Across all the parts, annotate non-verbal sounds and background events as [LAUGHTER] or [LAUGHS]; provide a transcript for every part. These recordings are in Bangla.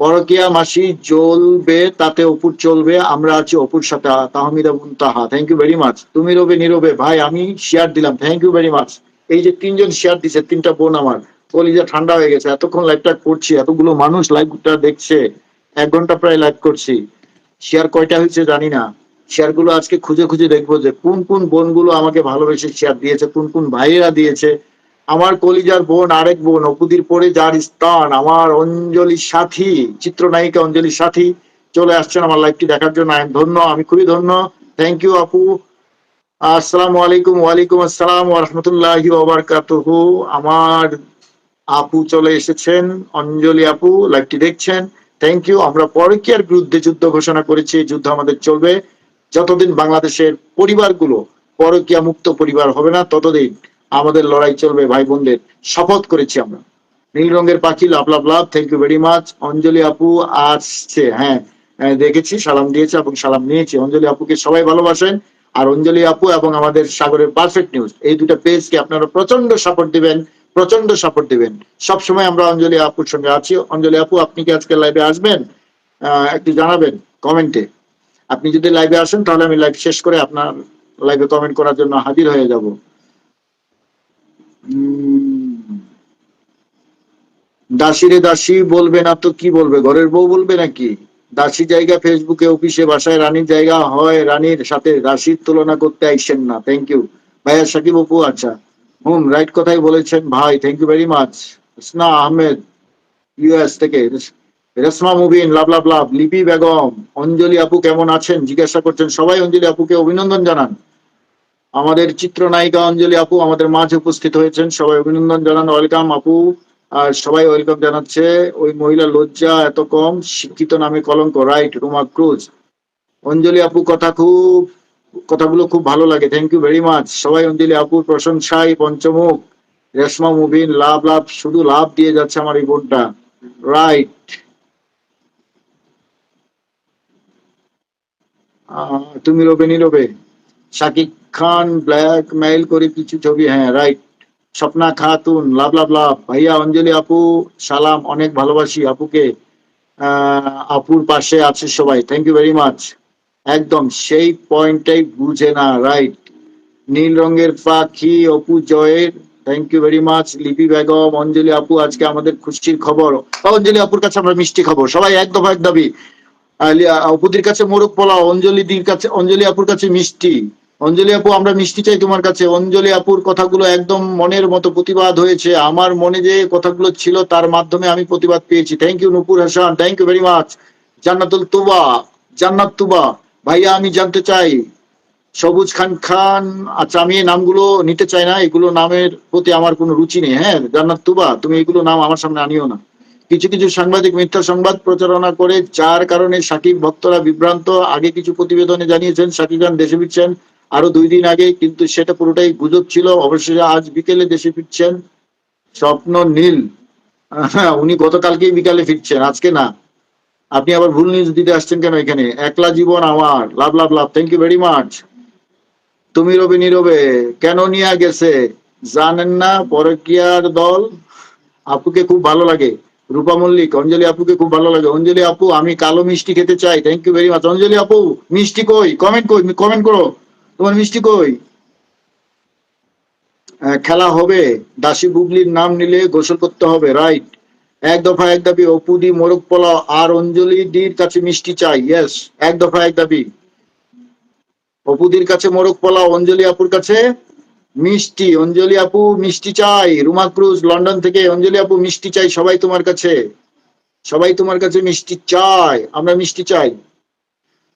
পরকিয়া মাসি জ্বলবে তাতে অপুর চলবে, আমরা আছি অপুর সাথে। Tahmida Muntaha thank you very much তুমি রবে নীরবে ভাই, আমি শেয়ার দিলাম থ্যাংক ইউ ভেরি মাচ এই যে তিনজন শেয়ার দিছে, তিনটা বোন আমার, কলিজা ঠান্ডা হয়ে গেছে, এতক্ষণ লাইভটা করছি, এতগুলো মানুষ লাইভটা দেখছে, এক ঘণ্টা প্রায় লাইভ করছি। শেয়ার কয়টা হয়েছে জানি না। শেয়ারগুলো আজকে খুঁজে খুঁজে দেখব যে কোন কোন বোনগুলো আমাকে ভালোবেসে শেয়ার দিয়েছে, কোন কোন ভাইয়েরা দিয়েছে। আমার কলিজার বোন আরেক বোন, অপুদির পরে যার স্থান, আমার অঞ্জলি সাথী, চিত্রনায়িকা অঞ্জলি সাথী চলে আসছেন আমার লাইভটি দেখার জন্য। আমি ধন্য, আমি খুবই ধন্য। থ্যাংক ইউ আপু। আসসালামু আলাইকুম, ওয়ালাইকুম আসসালাম ওরহমতুল্লাহি ওবরকাতুহু আমার আপু চলে এসেছেন, অঞ্জলি আপু লাইভটি দেখছেন। থ্যাংক ইউ আমরা পরকীয়ার বিরুদ্ধে যুদ্ধ ঘোষণা করেছি যুদ্ধ আমাদের চলবে। যতদিন বাংলাদেশের পরিবারগুলো পরকীয়া মুক্ত পরিবার হবে না, ততদিন আমাদের লড়াই চলবে ভাই বোনদের শপথ করেছি আমরা। নীল রঙের পাখি love love love thank you very much Anjali আপু আসছে হ্যাঁ হ্যাঁ, দেখেছি সালাম দিয়েছে এবং সালাম নিয়েছি। অঞ্জলি আপুকে সবাই ভালোবাসেন। আর অঞ্জলি আপু এবং আমাদের সাগরের পারফেক্ট নিউজ এই দুটো পেজকে আপনারা প্রচণ্ড সাপোর্ট দিবেন প্রচণ্ড সাপোর্ট দিবেন। সবসময় আমরা অঞ্জলি আপুর সঙ্গে আছি। অঞ্জলি আপু আপনি কি আজকে লাইভে আসবেন? একটু জানাবেন কমেন্টে আপনি যদি লাইভে আসেন তাহলে আমি লাইভ শেষ করে আপনার লাইভে কমেন্ট করার জন্য হাজির হয়ে যাব। উম, দাসী রে দাসী বলবে না তো কি বলবে? ঘরের বউ বলবে নাকি? দাসী জায়গা ফেসবুকে অফিসে বাসায় রানীর জায়গা হয় রানীর সাথে। দাসীর তুলনা করতে আইসেন না। থ্যাংক ইউ ভাইয়া সাকিব অপু আচ্ছা। হুম রাইট কথাই বলেছেন ভাই। Thank you very much Isna Ahmed US থেকে। রেশমা মুবিন লাভ লাভ লাভ। লিপি বেগম অঞ্জলি আপু কেমন আছেন? জিজ্ঞাসা করছেন সবাই। অঞ্জলি আপুকে অভিনন্দন জানান। আমাদের চিত্রনায়িকা অঞ্জলি আপু আমাদের মাঝে উপস্থিত হয়েছেন। সবাই অভিনন্দন জানান। ওয়েলকাম আপু। আর সবাই ওয়েলকাম জানাচ্ছে। ওই মহিলা লজ্জা এত কম, শিক্ষিত নামে কলঙ্ক। Right, Ruma cruise. অঞ্জলি আপু, কথা খুব, কথাগুলো খুব ভালো লাগে। থ্যাংক ইউ ভেরি মাচ সবাই অঞ্জলি আপুর প্রশংসায় পঞ্চমুখ। রেশমা মুভিন লাভ লাভ, শুধু লাভ দিয়ে যাচ্ছে আমার এই বোনটা রাইট। তুমি রবে, নীরবে। শাকিব খান ব্ল্যাক মেইল করে কিছু ছবি হ্যাঁ right Swapna Khatun love love love ভাইয়া অঞ্জলি আপু সালাম অনেক ভালোবাসি আপুকে। আপুর পাশে আছে সবাই থ্যাংক ইউ ভেরি মাচ একদম সেই পয়েন্টটাই বুঝে না রাইট নীল রঙের পাখি অপু জয়ের thank you very much Lipi Begum Anjali আপু আজকে আমাদের খুশির খবর। অঞ্জলি আপুর কাছে আমরা মিষ্টি খবর সবাই একদম দফা এক দাবি। আহ, লি- আহ, অপুদির কাছে মোরগ পোলাও অঞ্জলি দির কাছে অঞ্জলি আপুর কাছে মিষ্টি। অঞ্জলি আপু, আমরা মিষ্টি চাই তোমার কাছে। অঞ্জলি আপুর কথাগুলো একদম মনের মতো প্রতিবাদ হয়েছে। আমার মনে যে কথাগুলো ছিল তার মাধ্যমে আমি প্রতিবাদ পেয়েছি। Thank you Nupur Hasan. Thank you very much Jannatul Tuba. Jannat Tuba. ভাইয়া, আমি জানতে চাই, সবুজ খান খান আচ্ছা আমি নামগুলো নিতে চাই না। এগুলো নামের প্রতি আমার কোনো রুচি নেই। হ্যাঁ জান্নাত তুবা, তুমি এগুলো নাম আমার সামনে আনিও না। কিছু কিছু সাংবাদিক মিথ্যা সংবাদ প্রচারণা করে, যার কারণে সাকিব ভক্তরা বিভ্রান্ত। আগে কিছু প্রতিবেদনে জানিয়েছেন, সাকিব খান দেশে ফিরছেন। আরও দুই দিন আগে কিন্তু সেটা পুরোটাই গুজব ছিল। অবশেষে আজ বিকেলে দেশে ফিরছেন স্বপ্ন নীল। হ্যাঁ, উনি গতকালকেই বিকালে ফিরছেন আজকে না। আপনি আবার ভুল নিউজ দিতে আসছেন কেন এখানে? একলা জীবন আমার। Love love love. Thank you very much তুমি রবে নীরবে কেন নিয়ে গেছে? জানেন না পরকিয়ার দল। আপুকে খুব ভালো লাগে। রূপা মল্লিক অঞ্জলি আপুকে খুব ভালো লাগে। অঞ্জলি আপু আমি কালো মিষ্টি খেতে চাই। Thank you very much Anjali আপু মিষ্টি কই? কমেন্ট কই? কমেন্ট করো। তোমার মিষ্টি কই? খেলা হবে। দাসী বুবলির নাম নিলে গোসল করতে হবে রাইট এক দফা এক দাবি অপুদি মোরগ পোলাও আর অঞ্জলি দির কাছে মিষ্টি চাই ইয়েস এক দফা এক দাবি। অপুদির কাছে মোরগ পোলাও, অঞ্জলি আপুর কাছে মিষ্টি, অঞ্জলি আপু মিষ্টি চাই। রুমা ক্রুজ, লন্ডন থেকে, অঞ্জলি আপু মিষ্টি চাই সবাই তোমার কাছে। সবাই তোমার কাছে মিষ্টি চাই, আমরা মিষ্টি চাই।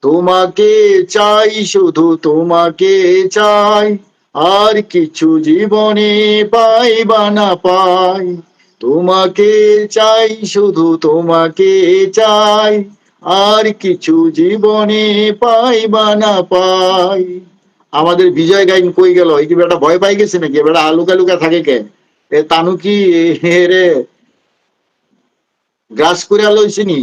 তোমাকে চাই, শুধু তোমাকে চাই। আর কিছু জীবনে পাই বা না পাই। তোমাকে চাই, শুধু তোমাকে চাই। আর কিছু জীবনে পাই বা না পাই। আমাদের বিজয় গাইন কই গেল? এই কি বেটা ভয় পাই গেছে নাকি? বেটা আলুকা লুকা থাকে কে? এ তানু কি? রে, গ্রাস করে আলো হইছিনি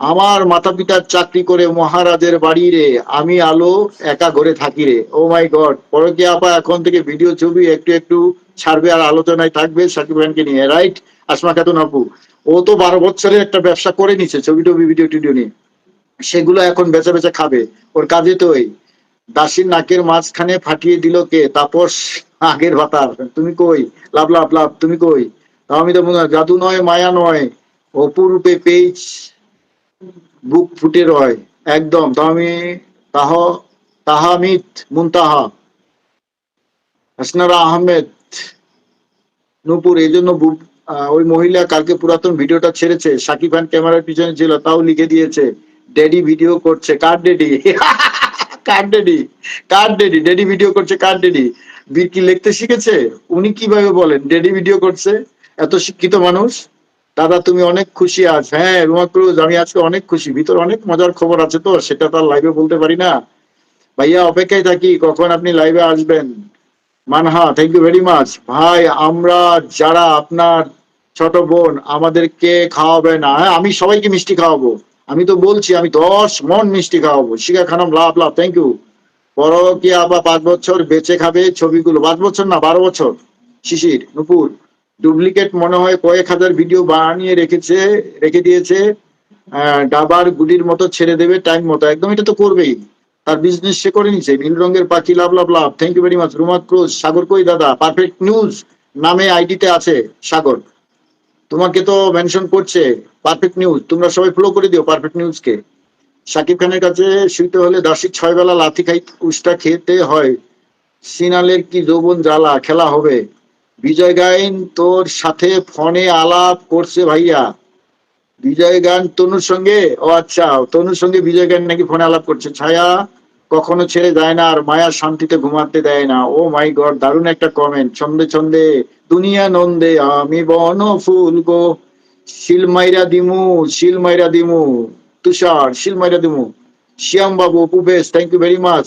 আমার মাতা পিতার চাকরি করে মহারাজের বাড়ি রে, আমি আলো একা ঘরে থাকি রে। ও মাই গড পরে কি আপা এখন থেকে ভিডিও ছবি একটু একটু ছাড়বে আর আলোচনায় থাকবে সাকিব খানকে নিয়ে রাইট আসমা খাতুন আপু, ও তো বারো বছরের একটা ব্যবসা করে নিছে, ছবি টবি ভিডিও টিডিও নিয়ে। সেগুলো এখন বেচা বেচা খাবে, ওর কাজে তো ওই দাসীর নাকের মাঝখানে ফাটিয়ে দিল কে? তাপস আগের ভাতার, তুমি কই? লাভ লাভ লাভ, তুমি কই? আমি তো মনে জাদু নয়, মায়া নয়, অপরূপে পেজ বুক ফুটে রয়, একদম। তাও আমি তাহ তাহামিদ মুনতাহা। হাসনারা আহমেদ, নূপুর, এই জন্য ওই মহিলা কালকে পুরাতন ভিডিওটা ছেড়েছে। সাকিব খান ক্যামেরার পিছনে ছিল, তাও লিখে দিয়েছে, ড্যাডি ভিডিও করছে, কার ড্যাডি? [LAUGHS] কার ড্যাডি? কার ড্যাডি? ড্যাডি ভিডিও করছে, কার ড্যাডি? বীর কি লিখতে শিখেছে? উনি কীভাবে বলেন, ড্যাডি ভিডিও করছে? এত শিক্ষিত মানুষ। দাদা, তুমি অনেক খুশি আজ। হ্যাঁ রুমা ক্রুজ, আমি আজকে অনেক খুশি। ভিতর অনেক মজার খবর আছে তো, সেটা তো আর লাইভে বলতে পারি না। ভাইয়া, অপেক্ষায় থাকি, কখন আপনি লাইভে আসবেন? Manha thank you very much ভাই, আমরা যারা আপনার ছোট বোন, আমাদেরকে খাওয়াবে না। হ্যাঁ আমি সবাইকে মিষ্টি খাওয়াবো। আমি তো বলছি, আমি দশ মন মিষ্টি খাওয়াবো। Shikha Khanam, love love thank you বড় কি আবার পাঁচ বছর বেঁচে খাবে ছবিগুলো। পাঁচ বছর না, বারো বছর। শিশির, নুপুর। ডুপ্লিকেট মনে হয় কয়েক হাজার ভিডিও বানিয়ে রেখেছে, রেখে দিয়েছে ডাবার গুলির মতো ছেড়ে দেবে টাইম মতো। একদম এটা তো করবেই। তার বিজনেস সে করে নিছে নীল রঙের পাখি, love love love. Thank you very much Ruma Cruz, Sagar কই দাদা? পারফেক্ট নিউজ নামে আইডিতে আছে, সাগর। তোমাকে তো মেনশন করছে পারফেক্ট নিউজ তোমরা সবাই ফলো করে দিও পারফেক্ট নিউজ কে। সাকিব খানের কাছে শুইতে হলে দাসী ছয় বেলা লাথি খাই উষ্টা খেতে হয়। সিনালের কি যৌবন জ্বালা, খেলা হবে? বিজয় গাইন তোর সাথে ফোনে আলাপ করছে ভাইয়া। বিজয় গান তনুর সঙ্গে? ও আচ্ছা তনুর সঙ্গে বিজয় গান নাকি ফোনে আলাপ করছে? ছায়া, কখনো ছেড়ে যায় না আর মায়া শান্তিতে ঘুমাতে দেয় না। ও মাই গড, দারুণ একটা কমেন্ট ছন্দে ছন্দে, দুনিয়া নন্দে, আমি বন ফুল গো। শিলমাইরা দিমু শিলমাইরা দিমু। তুষার শিলমাইরা দিমু। শ্যাম বাবু অপু বেশ thank you very much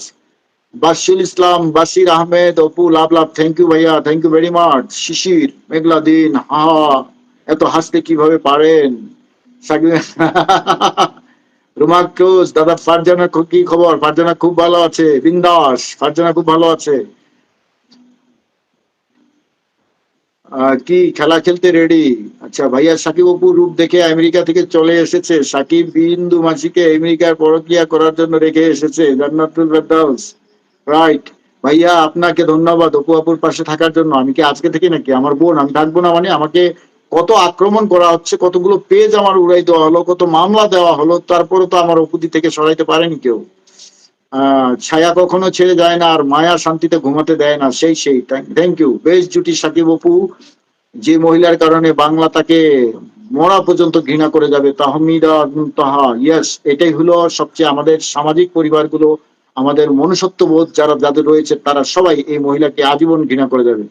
Basil Islam Basir Ahmed Apu love love thank you ভাইয়া thank you very much Shishir Meghla Din হা এত হাসতে কীভাবে পারেন? দাদা ফারজানা কি খবর? ফারজানা খুব ভালো আছে। বিন্দাস, ফারজানা খুব ভালো আছে। কি খেলা খেলতে রেডি আচ্ছা ভাইয়া, সাকিব অপু রূপ দেখে আমেরিকা থেকে চলে এসেছে। সাকিব বিন্দু মাসিকে আমেরিকার পরকিয়া করার জন্য রেখে এসেছে। জান্নাতুল ফেরদাউস। রাইট ভাইয়া, আপনাকে ধন্যবাদ অপু আপুর পাশে থাকার জন্য। আমি কি আজকে থেকে নাকি? আমার বোন, আমি থাকব না মানে আমাকে কত আক্রমণ করা হচ্ছে, কতগুলো পেজ আমার উড়াই দেওয়া হলো, কত মামলা দেওয়া হলো তারপরে তো আমার অপুদি থেকে সরাইতে পারেনি কেউ। ছায়া কখনো ছেড়ে যায় না আর মায়া শান্তিতে ঘুমাতে দেয় না, সেই সেই। থ্যাংক ইউ বেশ জুটি সাকিব অপু, যে মহিলার কারণে বাংলা তাকে মরা পর্যন্ত ঘৃণা করে যাবে, তাহমিদা তাহা। ইয়েস এটাই হলো সবচেয়ে আমাদের সামাজিক পরিবারগুলো আমাদের মনুষ্যত্ব বোধ যারা যাদের রয়েছে, তারা সবাই এই মহিলাকে আজীবন ঘৃণা করে যাবে।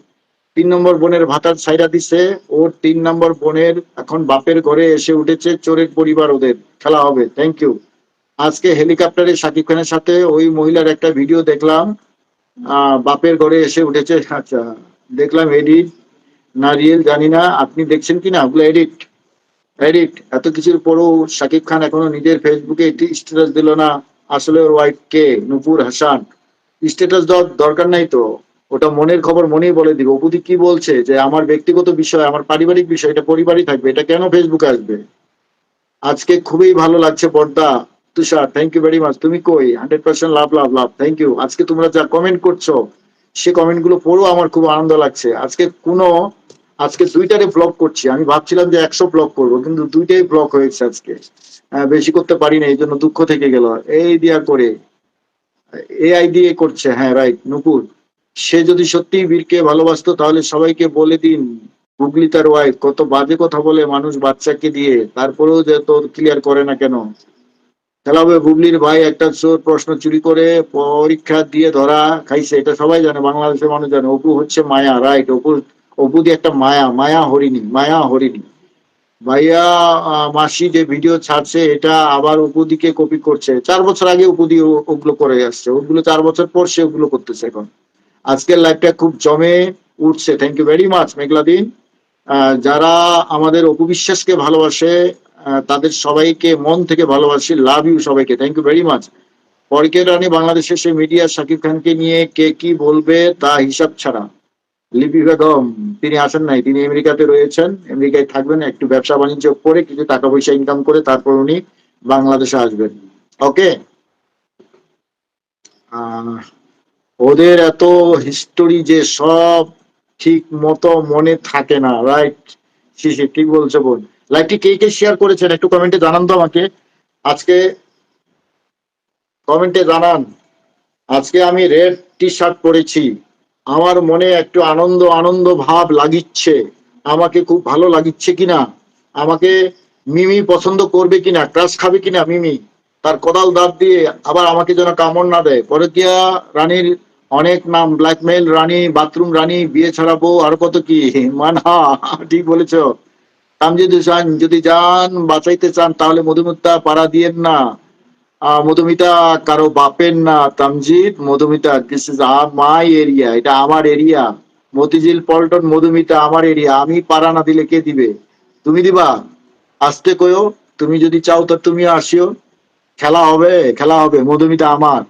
তিন নম্বর বোনের ভাতার ছাইরা দিছে, ওর তিন নম্বর বোনের এখন বাপের ঘরে এসে উঠেছে, চোরের পরিবার ওদের। খেলা হবে থ্যাংক ইউ আজকে হেলিকপ্টারে শাকিব খানের সাথে ওই মহিলার একটা ভিডিও দেখলাম। বাপের ঘরে এসে উঠেছে আচ্ছা দেখলাম এডিট না রিয়েল জানি না, আপনি দেখছেন কি না? ওগুলো এডিট এডিট এত কিছুর পরেও শাকিব খান এখনও নিজের ফেসবুকে স্ট্যাটাস দিল না। আসলে ওর ওয়াইফ কে? নুপুর হাসান। স্ট্যাটাস দরকার নাই তো? ওটা মনের খবর মনেই বলে দিবে। অপুদি কি বলছে? যে আমার ব্যক্তিগত বিষয়, আমার পারিবারিক বিষয়, এটা পরিবারই থাকবে। এটা কেন ফেসবুকে আসবে? আজকে খুবই ভালো লাগছে বর্দা Tushar thank you very much তুমি কই? Hundred percent love love love thank you আজকে তোমরা যা কমেন্ট করছ, সে কমেন্টগুলো পড়েও আমার খুব আনন্দ লাগছে। আজকে কোনো আজকে দুইটারে ব্লক করছি। আমি ভাবছিলাম যে একশো ব্লক করব, কিন্তু দুইটাই ব্লক হয়েছে আজকে। বেশি করতে পারি না এই জন্য দুঃখ থেকে গেল। এই দিয়া করে এআই দিয়ে করছে হ্যাঁ রাইট নুপুর। সে যদি সত্যি বীরকে ভালোবাসতো, তাহলে সবাইকে বলে দিন, গুগলি তার ওয়াইফ কত বাজে কথা বলে মানুষ বাচ্চাকে দিয়ে, তারপরেও যে তোর ক্লিয়ার করে না কেন? খেলা হবে বুবলির ভাই, একটা চোর প্রশ্ন চুরি করে পরীক্ষা দিয়ে ধরা খাইছে, এটা সবাই জানে, বাংলাদেশের মানুষ জানে। অপু হচ্ছে মায়া রাইট অপু অপু দিয়ে একটা মায়া মায়া হরিণী মায়া হরিণী। ভাইয়া মাসি যে ভিডিও ছাড়ছে, এটা আবার উপদিকে কপি করছে। চার বছর আগে উপদি ওগুলো করে আসছে। ওগুলো চার বছর পর সে ওগুলো করতেছে এখন। আজকের লাইভটা খুব জমে উঠছে। Thank you very much Meghladin যারা আমাদের অপবিশ্বাসকে ভালোবাসে তাদের সবাইকে মন থেকে ভালোবাসি। লাভ ইউ সবাইকে। থ্যাংক ইউ ভেরি মাচ পরকে রানী বাংলাদেশের সেই মিডিয়া শাকিব খানকে নিয়ে কে কি বলবে, তা হিসাব ছাড়া। লিপি বেগম, তিনি আসেন নাই, তিনি আমেরিকাতে রয়েছেন, আমেরিকায় থাকবেন, একটু ব্যবসা বাণিজ্য করে কিছু টাকা পয়সা ইনকাম করে তারপর উনি বাংলাদেশে আসবেন। ওকে ওদের এত হিস্টোরি যে সব ঠিক মতো মনে থাকে না রাইট শিশি ঠিক বলছো বোন। লাইভটি কে কে শেয়ার করেছেন? একটু কমেন্টে জানান তো আমাকে। আজকে কমেন্টে জানান। আজকে আমি রেড টি শার্ট পরেছি। আমার মনে একটু আনন্দ আনন্দ ভাব লাগিচ্ছে। আমাকে খুব ভালো লাগিচ্ছে কিনা? আমাকে মিমি পছন্দ করবে কিনা? ক্রাশ খাবে কিনা মিমি? তার কোদাল দাঁত দিয়ে আবার আমাকে যেন কামড় না দেয়। পরকিয়া রানীর অনেক নাম ব্ল্যাকমেল রানী বাথরুম রানী, বিয়ে ছাড়াবো আর কত কি? মানা, ঠিক বলেছ। তামজিদ হুসাইন যদি যান, বাঁচাইতে চান, তাহলে মধুমিতা পাড়া দিয়েন না। মধুমিতা, কারও বাপের না Tamjid Madhumita this is my area এটা আমার এরিয়া মতিঝিল, পল্টন, মধুমিতা, আমার এরিয়া আমি পারা না দিলে কে দিবে? তুমি দিবা? আসতে কয়ো। তুমি যদি চাও তো তুমি আসিও। খেলা হবে খেলা হবে। মধুমিতা আমার।